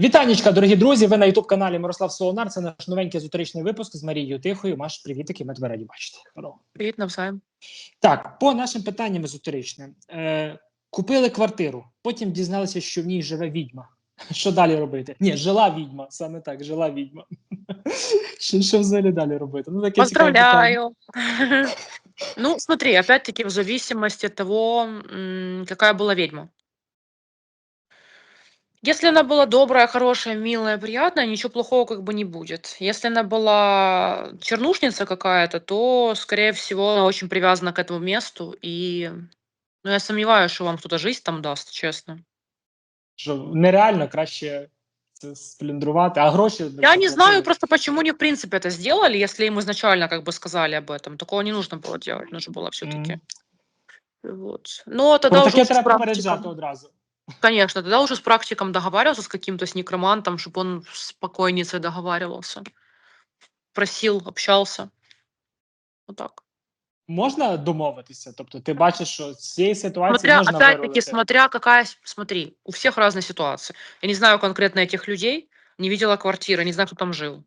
Вітанічка, дорогі друзі. Ви на Ютуб каналі Мирослав Солонар. Це наш новенький езотеричний випуск з Марією Тихою. Маш, привітики, ми тебе раді бачити. Привіт, навзаєм. Так, по нашим питанням езотеричним. Е, купили квартиру, потім дізналися, що в ній живе відьма. Що далі робити? Ні, жила відьма, саме так, жила відьма. Що, що взагалі далі робити? Ну, таке. Поздравляю. Ну, смотри, опять-таки в зависимости от того, какая была ведьма. Если она была добрая, хорошая, милая, приятная, ничего плохого как бы не будет. Если она была чернушница какая-то, то, скорее всего, она очень привязана к этому месту. И ну, я сомневаюсь, что вам кто-то жизнь там даст, честно. Що нереально краще це сплюндрувати, а гроші. Я не знаю просто, почему они в принципе это сделали, если им изначально как бы сказали об этом. Такого не нужно было делать, нужно было все-таки. Мгм. Вот. Но тогда Про уже таке с треба попереджати одразу. Конечно, тогда уже с практиком договаривался с каким-то с некромантом, чтобы он спокойнице договаривался. Просил, общался. Вот так. Можна домовитися? Тобто, ти бачиш, що з цієї ситуації Смотря, можна опять-таки, вирулити? смотря какая... с- Смотри, у всех разная ситуация. Я не знаю конкретно этих людей, не видела квартиры, не знаю, кто там жил.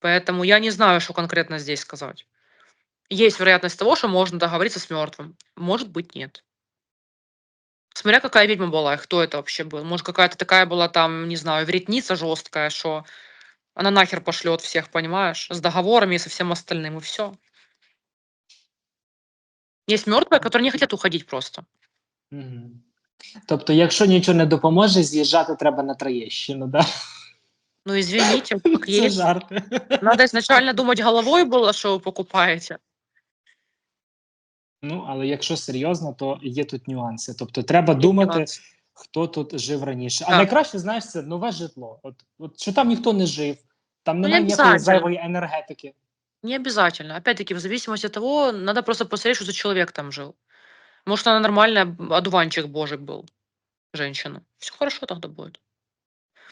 Поэтому я не знаю, что конкретно здесь сказать. Есть вероятность того, что можно договориться с мертвым. Может быть, нет. Смотря какая ведьма была и кто это вообще был. Может, какая-то такая была там, не знаю, вредница жесткая, что она нахер пошлет всех, понимаешь, с договорами и со всем остальным, и все. Есть мертвые, которые не хотят уходить просто. Мгм. Тобто, якщо нічого не допоможе, з'їжджати треба на Троєщину, да? Ну, извините, как Це есть. жарти. Надо изначально думать головой было, что вы покупаете. Ну, але якщо серйозно, то є тут нюанси. Тобто, треба думати, хто тут жив раніше. А Так. найкраще, знаєш, це нове житло. От, от що там ніхто не жив, там Ну, немає ніякої зайвої енергетики. Не обязательно. Опять-таки, в зависимости от того, надо просто посмотреть, что за человек там жил. Может, она нормальная, одуванчик божий был, женщина. Все хорошо тогда будет.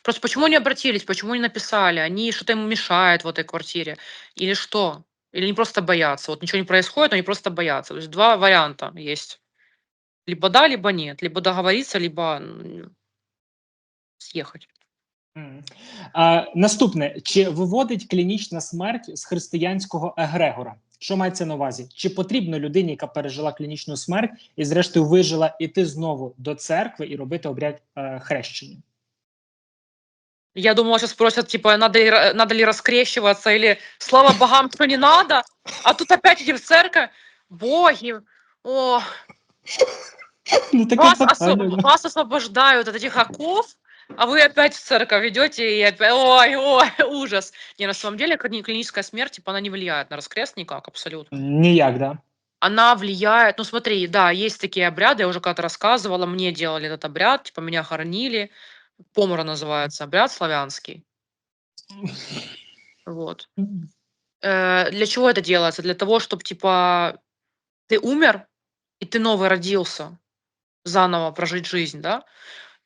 Просто почему не обратились, почему не написали? Они что-то им мешает в этой квартире. Или что? Или они просто боятся. Вот ничего не происходит, они просто боятся. То есть два варианта есть. Либо да, либо нет. Либо договориться, либо съехать. Наступне: чи виводить клінічна смерть з християнського егрегора? Що мається на увазі? Чи потрібно людині, яка пережила клінічну смерть і, зрештою, вижила, іти знову до церкви і робити обряд е, хрещення? Я думала, сейчас спросят, типа, надо ли, надо ли раскрещиваться или слава богам, что не надо. А тут опять эти в церковь. Боги, о, Ну, вас, осо- вас освобождают от этих оков, а вы опять в церковь идете и опять, ой, ой, ужас. Не, на самом деле клини- клиническая смерть, типа, она не влияет на раскрест никак, абсолютно. Ніяк, да? Она влияет, ну смотри, да, есть такие обряды, я уже когда-то рассказывала, мне делали этот обряд, типа, меня хоронили, помора называется, обряд славянский. Вот. Э, для чего это делается? Для того, чтобы, типа, ты умер, и ты новый родился, заново прожить жизнь, да?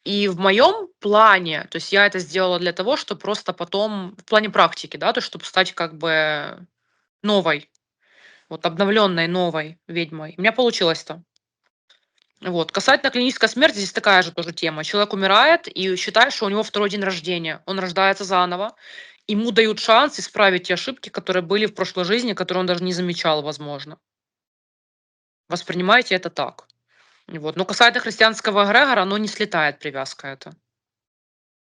И в моем плане, то есть я это сделала для того, чтобы просто потом, в плане практики, да, то есть чтобы стать как бы новой, вот обновленной новой ведьмой. У меня получилось это. Вот. Касательно клинической смерти, здесь такая же тоже тема. Человек умирает и считает, что у него второй день рождения. Он рождается заново. Ему дают шанс исправить те ошибки, которые были в прошлой жизни, которые он даже не замечал, возможно. Воспринимайте это так. Вот. Но касательно христианского эгрегора, оно не слетает привязка это.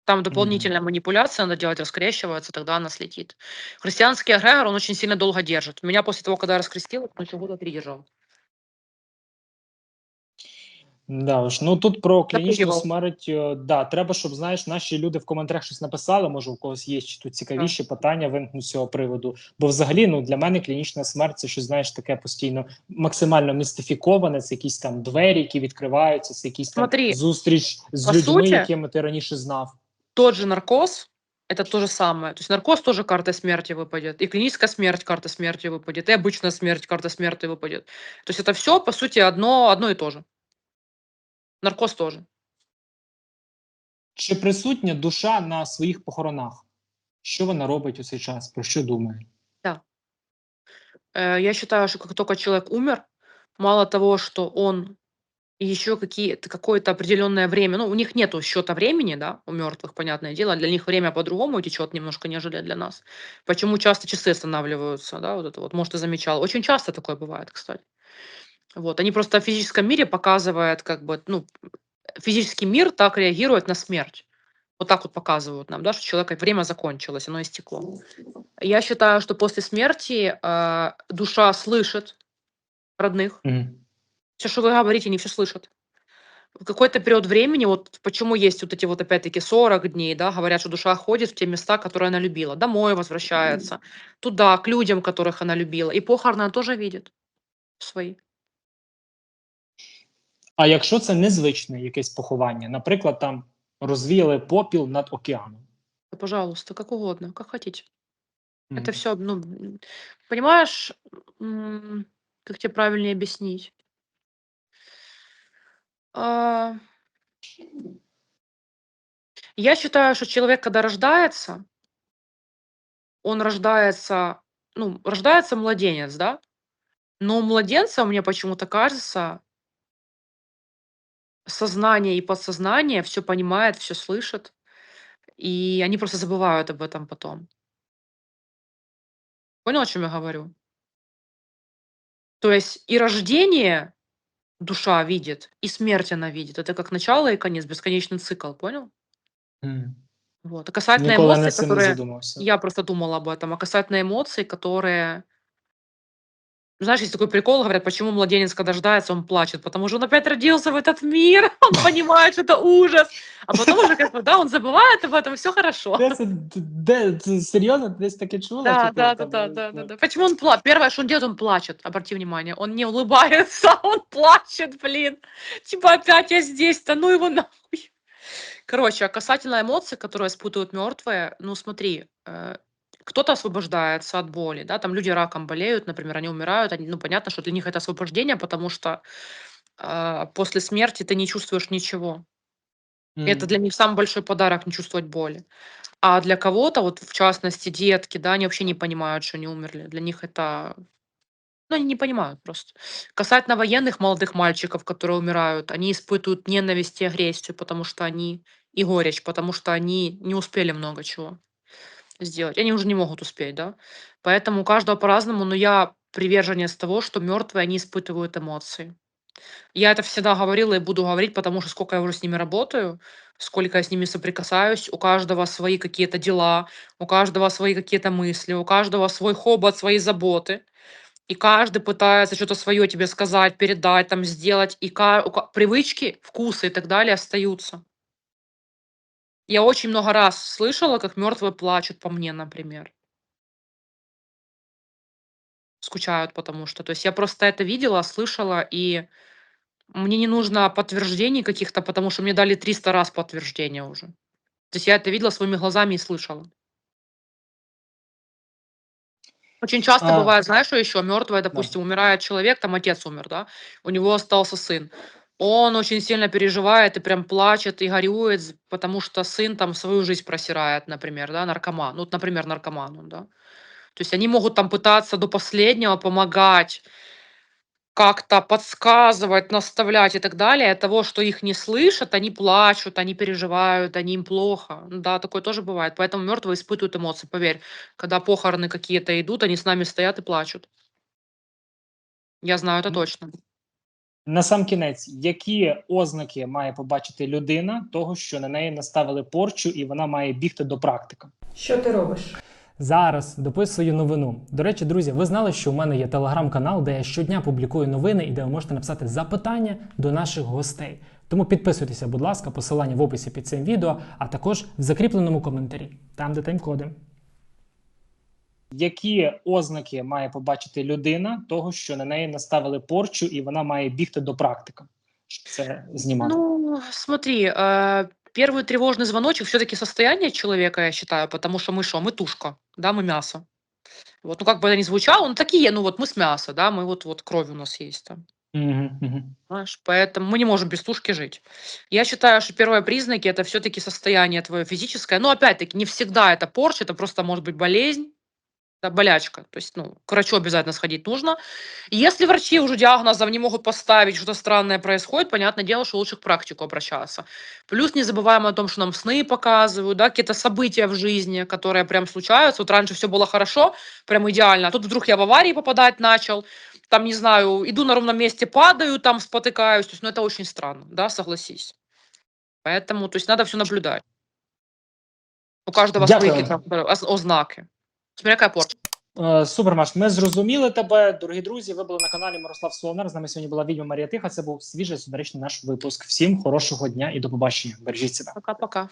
Там дополнительная манипуляция, надо делать, раскрещивается, тогда она слетит. Христианский эгрегор, он очень сильно долго держит. Меня после того, когда я раскрестила, он еще года три держал. Да уж. Ну тут про клінічну Запугивав. смерть, е, да, треба, щоб знаєш, наші люди в коментарях щось написали. Може, у когось є чи тут цікавіші питання виникнуть з цього приводу. Бо взагалі, ну для мене клінічна смерть це щось, знаєш, таке постійно максимально містифіковане. Це якісь там двері, які відкриваються, це якісь там Смотри, зустріч з по людьми, суті- якими ти раніше знав. Тот же наркоз, это то же самое. То есть наркоз тоже карта смерти выпадет, и клиническая смерть карта смерти выпадет, и обычная смерть карта смерти выпадет. То есть это все, по сути, одно, одно и то же. Наркоз тоже. Чи присутня душа на своїх похоронах? Що вона робить у цей час? Про що думає? Э, Я считаю, что как только человек умер, мало того, что он еще какие-то какое-то определенное время. Ну, у них нету счета времени, да, у мертвых, понятное дело. Для них время по-другому течет немножко, нежели для нас. Почему часто часы останавливаются, да, вот это вот, может, ты замечал. Очень часто такое бывает, кстати. Вот, они просто в физическом мире показывают, как бы, ну, физический мир так реагирует на смерть. Вот так вот показывают нам, да, что человека время закончилось, оно истекло. Я считаю, что после смерти э, душа слышит родных. Мгм. Все, что вы говорите, они все слышат. В какой-то период времени, вот почему есть вот эти вот опять-таки 40 дней, да, говорят, что душа ходит в те места, которые она любила, домой возвращается, туда, к людям, которых она любила. И похороны она тоже видит свои. А якщо це незвичне якесь поховання, наприклад, там розвіяли попіл над океаном. Пожалуйста, как угодно, как хотите. Это Мгм. все, ну, понимаешь, как тебе правильнее объяснить? А, я считаю, что человек, когда рождается, он рождается, ну, рождается младенец, да? Но у младенца, мне почему-то кажется, сознание и подсознание все понимает, все слышит, и они просто забывают об этом потом. Понял, о чем я говорю? То есть и рождение душа видит, и смерть она видит. Это как начало и конец, бесконечный цикл, понял? Мгм. Вот. А касательно Ніколи эмоций, над цим не которые... задумався. Я просто думала об этом. А касательно эмоций, которые... Знаешь, есть такой прикол, говорят, почему младенец, когда рождается, он плачет, потому что он опять родился в этот мир, он понимает, что это ужас, а потом уже, как бы, да, он забывает об этом, все хорошо. Де це, де, це серйозно, ти десь таке чула? Да, Типу, да, да, да, да, да, да. Почему он плачет? Первое, что он делает, он плачет. Обрати внимание, он не улыбается, он плачет, блин. Типа опять я здесь-то, ну его нахуй. Короче, а касательно эмоций, которые испытывают мертвые, ну смотри, э, кто-то освобождается от боли, да, там люди раком болеют, например, они умирают, они, ну понятно, что для них это освобождение, потому что а, после смерти ты не чувствуешь ничего. м. Это для них самый большой подарок не чувствовать боли. А для кого-то, вот в частности, детки, да, они вообще не понимают, что они умерли. Для них это... Ну, они не понимают просто. Касательно военных молодых мальчиков, которые умирают, они испытывают ненависть и агрессию, потому что они... И горечь, потому что они не успели много чего сделать. Они уже не могут успеть, да. Поэтому у каждого по-разному, но я приверженец того, что мертвые, они испытывают эмоции. Я это всегда говорила и буду говорить, потому что сколько я уже с ними работаю, сколько я с ними соприкасаюсь, у каждого свои какие-то дела, у каждого свои какие-то мысли, у каждого свой хобот, свои заботы. И каждый пытается что-то свое тебе сказать, передать, там сделать. И ка- привычки, вкусы и так далее остаются. Я очень много раз слышала, как мертвые плачут по мне, например. Скучают потому что. То есть я просто это видела, слышала, и мне не нужно подтверждений каких-то, потому что мне дали 300 раз подтверждения уже. То есть я это видела своими глазами и слышала. Очень часто А, бывает, знаешь, что еще мертвое, допустим, умирает человек, там отец умер, да, у него остался сын. Он очень сильно переживает и прям плачет и горюет, потому что сын там свою жизнь просирает, например, да, наркоман. Ну, вот, например, наркоман он, да. То есть они могут там пытаться до последнего помогать, как-то подсказывать, наставлять и так далее. От того, что их не слышат, они плачут, они переживают, они им плохо. Ну Да, такое тоже бывает. Поэтому мертвые испытывают эмоции, поверь. Когда похороны какие-то идут, они с нами стоят и плачут. Я знаю это точно. На сам кінець, які ознаки має побачити людина того, що на неї наставили порчу, і вона має бігти до практика? Що ти робиш? Зараз дописую новину. До речі, друзі, ви знали, що у мене є телеграм-канал, де я щодня публікую новини і де ви можете написати запитання до наших гостей. Тому підписуйтеся, будь ласка, посилання в описі під цим відео, а також в закріпленому коментарі, там де тайм-коди. Які ознаки має побачити людина того, що на неї наставили порчу, і вона має бігти до практика, щоб це знімати? Ну, смотри, э, первый тревожный звоночек все-таки состояние человека, я считаю, потому что мы что, мы тушка, да, мы мясо. Вот, ну как бы это ни звучало, ну такие, ну вот мы с мяса, да, мы вот, вот кровь у нас есть там. Мгм, мгм. Понимаешь? Поэтому мы не можем без тушки жить. Я считаю, что первые признаки это все-таки состояние твое физическое. Но опять-таки, не всегда это порча, это просто может быть болезнь. Это болячка. То есть, ну, к врачу обязательно сходить нужно. Если врачи уже диагнозом не могут поставить, что-то странное происходит, понятное дело, что лучше к практику обращаться. Плюс не забываем о том, что нам сны показывают, да, какие-то события в жизни, которые прям случаются. Вот раньше все было хорошо, прям идеально, а тут вдруг я в аварии попадать начал, там, не знаю, иду на ровном месте, падаю, там спотыкаюсь. То есть, ну, это очень странно, да, согласись. Поэтому, то есть, надо все наблюдать. У каждого свои ознаки. Порча. Е, Супер, Маш. Ми зрозуміли тебе, дорогі друзі. Ви були на каналі Мирослав Солонар. З нами сьогодні була відьма Марія Тиха. Це був свіжий судоречний наш випуск. Всім хорошого дня і до побачення. Бережіть себе. Пока-пока.